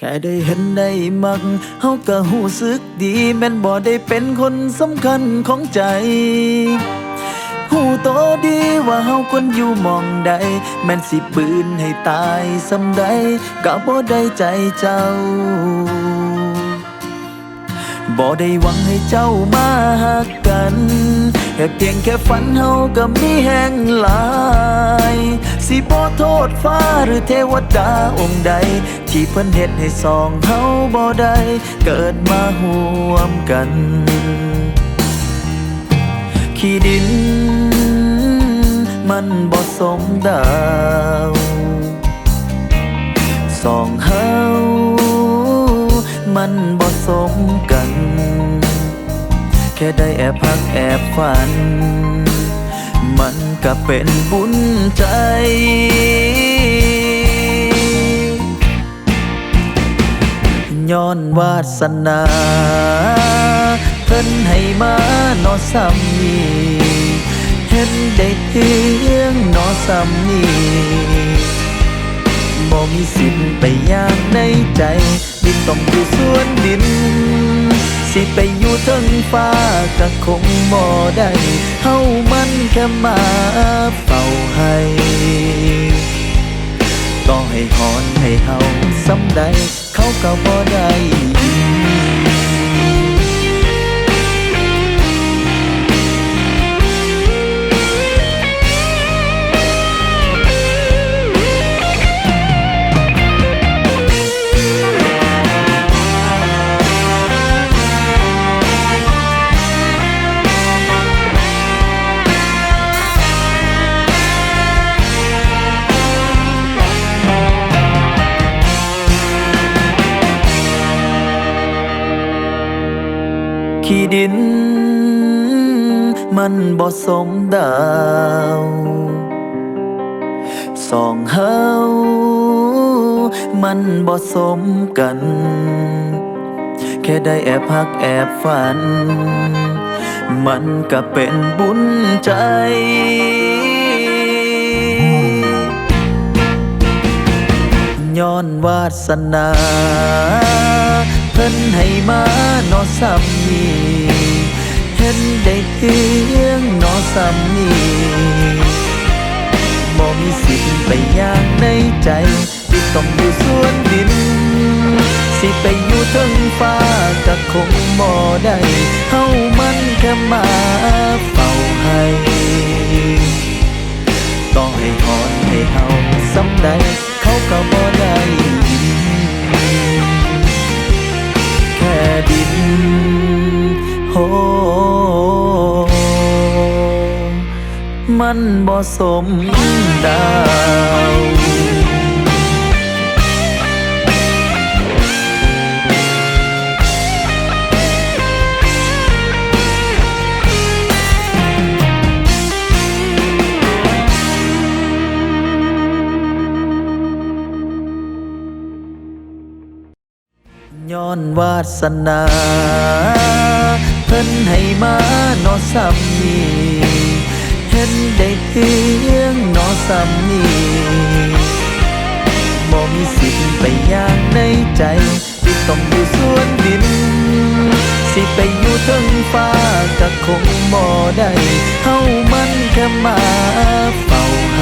แค่ได้เห็นได้มัก เฮาก็หูสึกดี แม่นบ่ได้เป็นคนสำคัญของใจ หูโตดีว่าเฮาควรอยู่มองใด แม่นสิปืนให้ตายสำใดก็บ่ได้ใจเจ้า บ่ได้หวังให้เจ้ามาหักกัน ค่เพียงแค่ฝันเฮาก็มีแห่งหลาย สิบ่โทษฟ้าหรือเทวดาองค์ใด ที่เพิ่นเฮ็ดให้สองเฮาบ่ได้เกิดมาห่วมกัน ขี้ดิน มันบ่สมดาวสองเฮามันบ่สมกัน แค่ได้แอบพักแอบฝัน มันก็เป็นบุญใจ ย้อนวาสนา เพิ่นให้มานอซ้ำนี้เห็นได้เพียงนอซ้ำนี้บ่มีสิทธิ์ไปยางในใจดินต้องอยู่ส่วนดิน สิไปอยู่เทิงฟ้าก็คงบ่ได้เฮามันแค่มาเฝ้าให้ต่อให้หอนให้เฮาซ้ำใดเขาก็บ่ได้ ขี้ดิน มันบ่สมดาวสองเฮามันบ่สมกัน แค่ได้แอบพักแอบฝัน มันก็เป็นบุญใจย้อนวาสนา พิ่นให้มานอซ้ำนี้เห็นได้เพียงนอซ้ำนี้บ่มีสิทธิ์ไปย่างในใจที่ต้องอยู่ส่วนดิน สิไปอยู่ทั้งฟ้าก็คงบ่ได้เฮามันแค่มา มันบ่สมดาวย้อนวาสนา เพิ่นให้มานอซ้ำนี้ ห็นได้เพียงนอซ้ำนี้บ่มีสิทธิ์ไปย่างในใจ ที่ต้องอยู่ส่วนดิน สิไปอยู่ทั้งฟ้าก็คงบ่ได้เฮามันแค่มาเฝ้าให